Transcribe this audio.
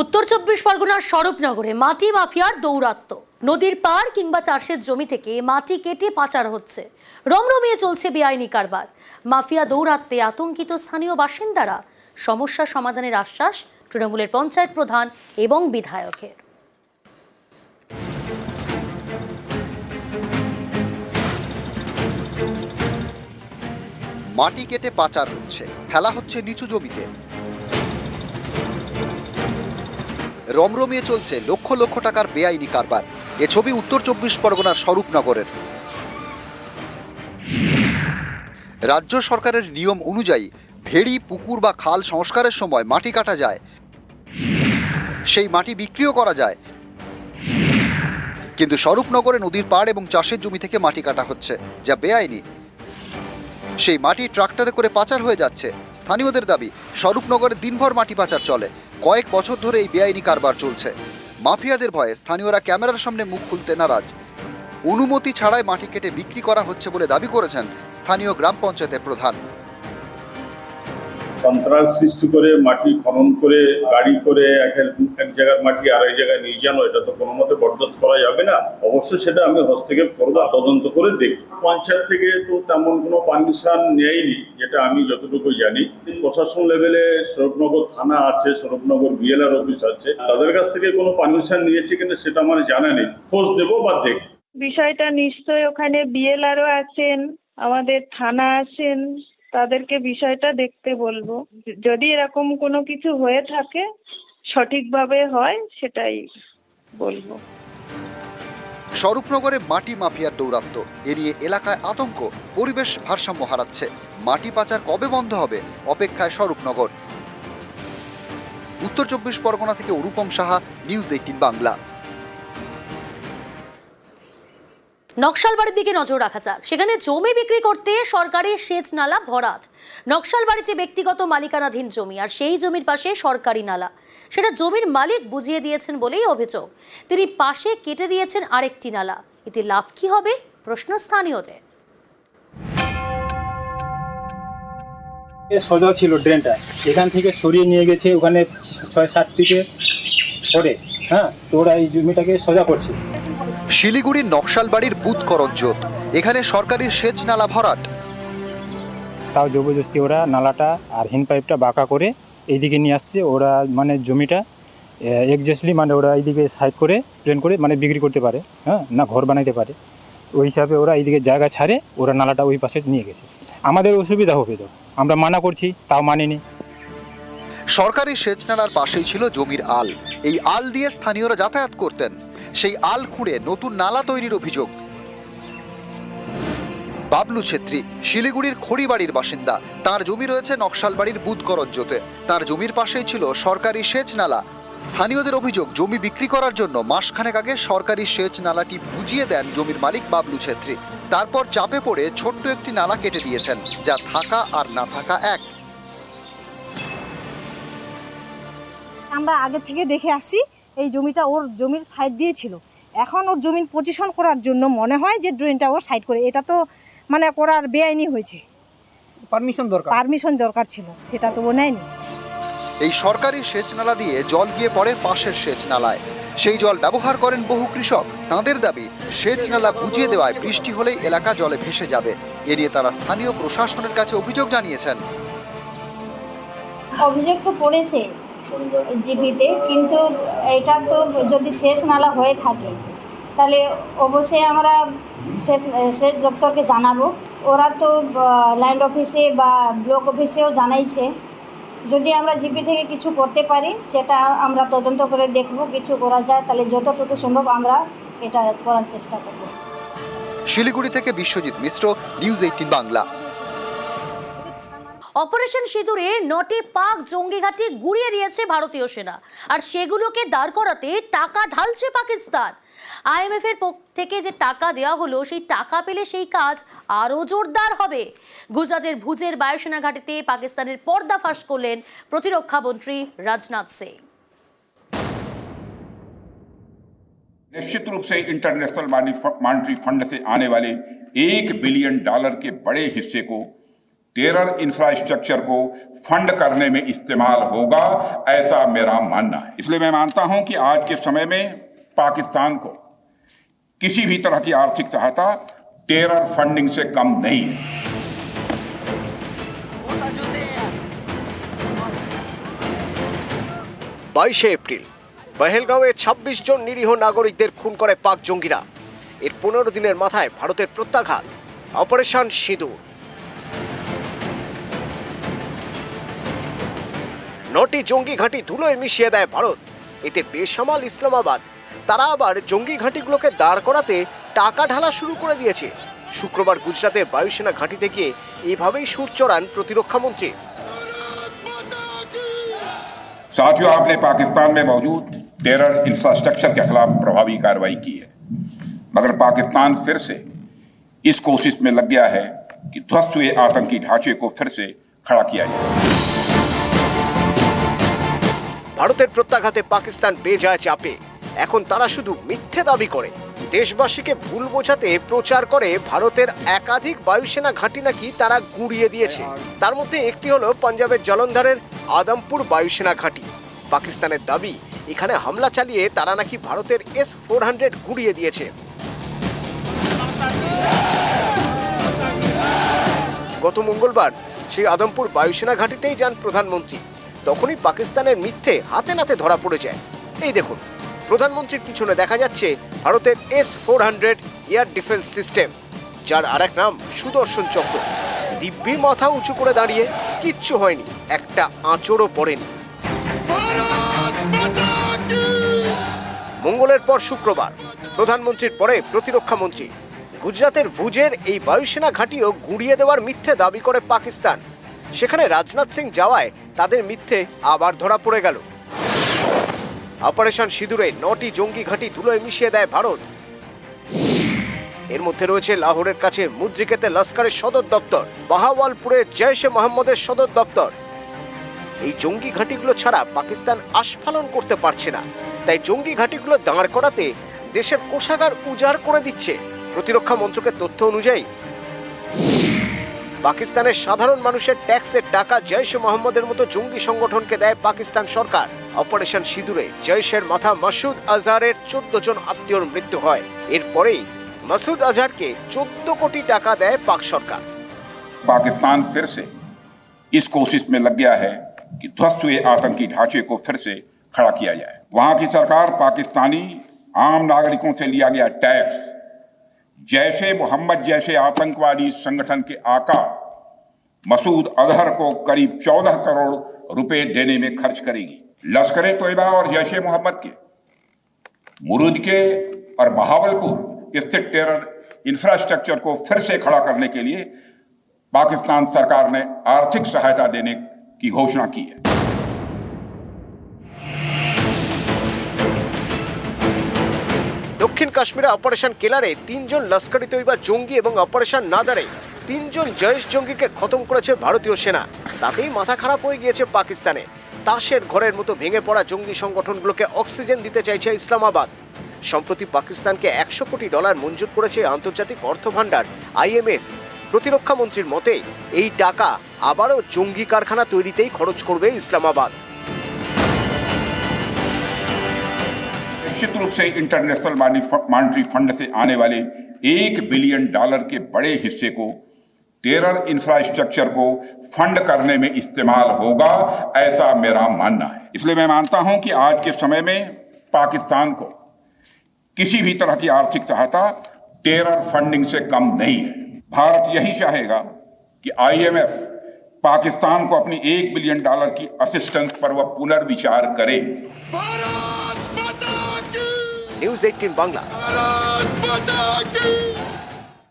উত্তর চব্বিশ পরগনার স্বরূপনগরে মাটি মাফিয়ার দৌরাত্ম্য। নদীর পার কিংবা চাষের জমি থেকে মাটি কেটে পাচার হচ্ছে। রমরমিয়ে চলছে বেআইনি কারবার। মাফিয়া দৌরাত্মে আতঙ্কিত স্থানীয় বাসিন্দারা। সমস্যা সমাধানের আশ্বাস তৃণমূলের পঞ্চায়েত প্রধান এবং বিধায়কের। মাটি কেটে পাচার হচ্ছে। ফেলা হচ্ছে নিচু জমিতে। রমরমিয়ে চলছে লক্ষ লক্ষ টাকার বেআইনি কারবার। এ ছবি উত্তর চব্বিশ পরগনার স্বরূপনগরের। রাজ্য সরকারের নিয়ম অনুযায়ী ভেড়ি, পুকুর বা খাল সংস্কারের সময় মাটি কাটা যায়। সেই মাটি বিক্রিও করা যায়। কিন্তু স্বরূপনগরে নদীর পাড় এবং চাষের জমি থেকে মাটি কাটা হচ্ছে, যা বেআইনি। সেই মাটি ট্রাক্টরে করে পাচার হয়ে যাচ্ছে। স্থানীয়দের দাবি, স্বরূপনগরে দিনভর মাটি পাচার চলে। কয়েক বছর ধরে এই বেআইনি কারবার চলছে। মাফিয়াদের ভয়ে স্থানীয়রা ক্যামেরার সামনে মুখ খুলতে নারাজ। অনুমতি ছাড়াই মাটি কেটে বিক্রি করা হচ্ছে বলে দাবি করেছেন স্থানীয় গ্রাম পঞ্চায়েতের প্রধান। সন্ত্রাস সৃষ্টি করে, মাটি খনন করে, গাড়ি করে একের এক জায়গার মাটি আরেক জায়গায় নিয়ে যানো এটা তো কোনো মতে বরদাস্ত করা যাবে না। অবশ্যই সেটা আমি হস্তক্ষেপ করব, তদন্ত করে দেখব। পঞ্চায়েত থেকে তো তেমন কোনো পারমিশন নেয়নি, যেটা আমি যতটুকু জানি। প্রশাসন লেভেলে স্বরূপনগর থানা আছে, স্বরূপনগর বিএলআর অফিস আছে। তাদের কাছ থেকে কোনো পারমিশন নিয়েছে কিনা সেটা আমার জানা নেই। খোঁজ দেবো বা দেখব। বিষয়টা নিশ্চয় ওখানে বিএলআরও আছেন, আমাদের থানা আছেন তাদেরকে বিষয়টা দেখতে বলব। যদি এরকম কোনো কিছু হয়ে থাকে, সঠিকভাবে হয়, সেটাই বলব। স্বরূপনগরে মাটি মাফিয়ার দৌরাত্ম্য এ নিয়ে এলাকায় আতঙ্ক, পরিবেশ ভারসাম্য হারাচ্ছে। মাটি পাচার কবে বন্ধ হবে? অপেক্ষায় স্বরূপনগর। উত্তর চব্বিশ পরগনা থেকে অনুপম সাহা, নিউজ এইটিন বাংলা। নকশালবাড়ির দিকে নজর রাখা যাক। সেখানে জমি বিক্রি করতে সরকারি সেচ নালা ভরাট। নকশালবাড়িতে ব্যক্তিগত মালিকানাধীন জমি, আর সেই জমির পাশে সরকারি নালা। সেটা জমির মালিক বুঝিয়ে দিয়েছেন বলেই অভিযোগ। তিনি পাশে কেটে দিয়েছেন আরেকটি নালা। এতে লাভ কি হবে? প্রশ্ন স্থানীয়দের। সোজা ছিল ড্রেনটা। এখান থেকে সরিয়ে নিয়ে গেছে ওখানে ছয় সাত ফিটে পরে। হ্যাঁ তো ওরা এই জমিটাকে সোজা করছে। শিলিগুড়ির নকশালবাড়ির বুথকরণ জোত এখানে সরকারি সেচ নালা ভরাট। তাও জবরদস্তি ওরা নালাটা আর হিন পাইপটা বাঁকা করে এইদিকে নিয়ে আসছে। ওরা মানে জমিটা এক্সাক্টলি মানে ওরা এইদিকে সাইড করে প্লেন করে মানে বিক্রি করতে পারে হ্যাঁ না ঘর বানাইতে পারে। ওই হিসাবে ওরা এইদিকে জায়গা ছাড়ে ওরা নালাটা ওই পাশে নিয়ে গেছে। আমাদের অসুবিধা হবে তো আমরা মানা করছি তাও মানেনি। সরকারি সেচ নালার পাশেই ছিল জমির আল। এই আল দিয়ে স্থানীয়রা যাতায়াত করতেন। সেই আল খুঁড়ে নতুন নালা তৈরির অভিযোগ। বাবলু ছেত্রী, শিলিগুড়ির খড়িবাড়ির বাসিন্দা। তার জমি রয়েছে নকশালবাড়ির বুধকরঞ্জোতে তার জমির পাশেই ছিল সরকারি সেচ নালা। স্থানীয়দের অভিযোগ, জমি বিক্রি করার জন্য মাসখানেক আগে সরকারি সেচ নালাটি বুঝিয়ে দেন জমির মালিক বাবলু ছেত্রী। তারপর চাপে পড়ে ছোট্ট একটি নালা কেটে দিয়েছেন, যা থাকা আর না থাকা এক। আমরা আগে থেকে দেখে আসি এই জমিটা ওর জমির সাইড দিয়ে ছিল। এখন ওর জমির পজিশন করার জন্য মনে হয় যে ড্রেনটা ওর সাইড করে। এটা তো মানে করার বেআইনি হয়েছে। পারমিশন দরকার। পারমিশন দরকার ছিল। সেটা তো ও নেয়নি। এই সরকারি সেচ নালা দিয়ে জল গিয়ে পড়ে পাশের সেচ নালায়। সেই জল ব্যবহার করেন বহু কৃষক। তাঁদের দাবি সেচ নালা বুঝিয়ে দেওয়ায় বৃষ্টি হলেই এলাকা জলে ভেসে যাবে। এ নিয়ে তারা স্থানীয় প্রশাসনের কাছে অভিযোগ জানিয়েছেন। অভিযোগ তো পড়েছে। জিপিতে কিন্তু এটা তো যদি শেষ নালা হয়ে থাকে, তাহলে অবশ্যই আমরা শেষ সেচ দপ্তরকে জানাব। ওরা তো ল্যান্ড অফিসে বা ব্লক অফিসেও জানাইছে। যদি আমরা জিপি থেকে কিছু করতে পারি, সেটা আমরা তদন্ত করে দেখব, কিছু করা যায়, তাহলে যতটুকু সম্ভব আমরা এটা করার চেষ্টা করব। শিলিগুড়ি থেকে Biswajit Mishra news eighteen Bangla. Operation সিঁদুরে নটি পাক জঙ্গি ঘাঁটি গুড়িয়ে দিয়েছে ভারতীয় সেনা আর সেগুলোকে দাঁড় করাতে টাকা ঢালছে পাকিস্তান আইএমএফ এর পক্ষ থেকে যে টাকা দেওয়া হলো সেই টাকা পেলে সেই কাজ আরও জোরদার হবে গুজরাটের ভুজের বায়ুসেনা ঘাটিতে পাকিস্তানের পর্দা ফাঁস করলেন প্রতিরক্ষা মন্ত্রী রাজনাথ সিং निश्चित रूप से इंटरनेशनल मॉनिटरी फंड से आने वाले एक बिलियन डॉलर के बड़े हिस्से को टेरर इंफ्रास्ट्रक्चर को फंड करने में इस्तेमाल होगा ऐसा मेरा मानना है इसलिए मैं मानता हूं कि आज के समय में पाकिस्तान को किसी भी तरह की आर्थिक सहायता टेरर फंडिंग से कम नहीं है বাইশে এপ্রিল পহেলগাঁওয়ে ২৬ জন নিরীহ নাগরিকদের খুন করে পাক জঙ্গিরা এর পনেরো দিনের মাথায় ভারতের প্রত্যাঘাত অপারেশন সিঁদুর নটি জঙ্গি ঘাঁটি ধুলোয় মিশিয়ে দেয় ভারত এতে বেসামাল ইসলামাবাদ তারা আবার জঙ্গি ঘাঁটিগুলোকে দাঁড় করাতে টাকা ঢালা শুরু করে দিয়েছে শুক্রবার গুজরাতে বায়ুসেনা ঘাঁটিতে গিয়ে এভাবেই সুর চড়ান প্রতিরক্ষা মন্ত্রী साथियों आपने पाकिस्तान में मौजूद टेरर इंफ्रास्ट्रक्चर के खिलाफ प्रभावी कार्रवाई की है मगर पाकिस्तान फिर से इस कोशिश में लग गया है कि ध्वस्त हुए आतंकी ढांचे को फिर से खड़ा किया जाए ভারতের প্রত্যাঘাতে পাকিস্তান বেজায় চাপে। এখন তারা শুধু মিথ্যে দাবি করে। দেশবাসীকে ভুল বোঝাতে প্রচার করে ভারতের একাধিক বায়ুসেনা ঘাঁটি নাকি তারা গুঁড়িয়ে দিয়েছে। তার মধ্যে একটি হলো পাঞ্জাবের জলন্ধরের আদমপুর বায়ুসেনা ঘাঁটি। পাকিস্তানের দাবি, এখানে হামলা চালিয়ে তারা নাকি ভারতের এস ফোর হান্ড্রেড গুঁড়িয়ে দিয়েছে। গত মঙ্গলবার সেই আদমপুর বায়ুসেনা ঘাঁটিতেই যান প্রধানমন্ত্রী। তখনই পাকিস্তানের মিথ্যে হাতে নাতে ধরা পড়ে যায় এই দেখুন, প্রধানমন্ত্রীর পিছনে দেখা যাচ্ছে ভারতের S four hundred air defence system যার আরেক নাম সুদর্শন চক্র। দিব্যি মাথা উঁচু করে দাঁড়িয়ে কিচ্ছু হয়নি, একটা আঁচড়ও পড়েনি। মঙ্গলের পর শুক্রবার, প্রধানমন্ত্রীর পরে প্রতিরক্ষা মন্ত্রী। গুজরাতের ভুজের এই বায়ুসেনা ঘাঁটিও গুঁড়িয়ে দেওয়ার মিথ্যে দাবি করে পাকিস্তান। সেখানে রাজনাথ সিং যাওয়ায় তাদের মিথ্যে আবার ধরা পড়ে গেল। অপারেশন সিঁদুরে নটি জঙ্গি ঘাঁটি ধুলোয় মিশিয়ে দেয় ভারত। এর মধ্যে রয়েছে লাহোরের কাছে মুদ্রিকেতে লস্করের সদর দপ্তর, বাহাওয়ালপুরে জৈশে মোহাম্মদের সদর দপ্তর। এই জঙ্গি ঘাঁটিগুলো ছাড়া পাকিস্তান আস্ফালন করতে পারছে না। তাই জঙ্গি ঘাঁটিগুলো দাঁড় করাতে দেশের কোষাগার উজাড় করে দিচ্ছে। প্রতিরক্ষা মন্ত্রকের তথ্য অনুযায়ী পাকিস্তানের সাধারণ মানুষের ট্যাক্সের টাকা জৈশে মোহাম্মদের মতো জঙ্গি সংগঠনকে দেয় পাকিস্তান সরকার অপারেশন সিঁদুরে জৈশের মাথা মাসুদ আজহারের চোদ্দ জন আত্মীয়র মৃত্যু হয় এরপরেই মাসুদ আজহারকে চোদ্দ কোটি টাকা দেয় পাক সরকার पाकिस्तान फिर से इस कोशिश में लग गया है कि ध्वस्त हुए आतंकी ढांचे को फिर से खड़ा किया जाए वहां की सरकार पाकिस्तानी आम नागरिकों से लिया गया टैक्स जैसे मोहम्मद जैसे आतंकवादी संगठन के आका मसूद अजहर को करीब 14 करोड़ रुपए देने में खर्च करेगी। लश्कर तोयबा और जैश मोहम्मद के, मुरुद के और बहावलपुर स्थित टेरर इंफ्रास्ट्रक्चर को फिर से खड़ा करने के लिए पाकिस्तान सरकार ने आर्थिक सहायता देने की घोषणा की है। দক্ষিণ কাশ্মীরে অপারেশন কেলারে তিনজন লস্করি তৈবা জঙ্গি এবং অপারেশন নাদারে তিনজন জয়েশ জঙ্গিকে খতম করেছে ভারতীয় সেনা। তাতেই মাথা খারাপ হয়ে গিয়েছে পাকিস্তানে। তাসের ঘরের মতো ভেঙে পড়া জঙ্গি সংগঠনগুলোকে অক্সিজেন দিতে চাইছে ইসলামাবাদ। সম্প্রতি পাকিস্তানকে একশো কোটি ডলার মঞ্জুর করেছে আন্তর্জাতিক অর্থ ভাণ্ডার আইএমএফ। প্রতিরক্ষা মন্ত্রীর মতে, এই টাকা আবারও জঙ্গি কারখানা তৈরিতেই খরচ করবে ইসলামাবাদ। निश्चित रूप से इंटरनेशनल मॉनिटरी फंड से आने वाले एक बिलियन डॉलर के बड़े हिस्से को, टेरर इंफ्रास्ट्रक्चर को फंड करने में इस्तेमाल होगा, ऐसा मेरा मानना है। इसलिए मैं मानता हूँ कि आज के समय में पाकिस्तान को किसी भी तरह की आर्थिक सहायता टेरर फंडिंग से कम नहीं है। भारत यही चाहेगा कि आईएमएफ पाकिस्तान को अपनी एक बिलियन डॉलर की असिस्टेंस पर वह पुनर्विचार करे। News eighteen Bangla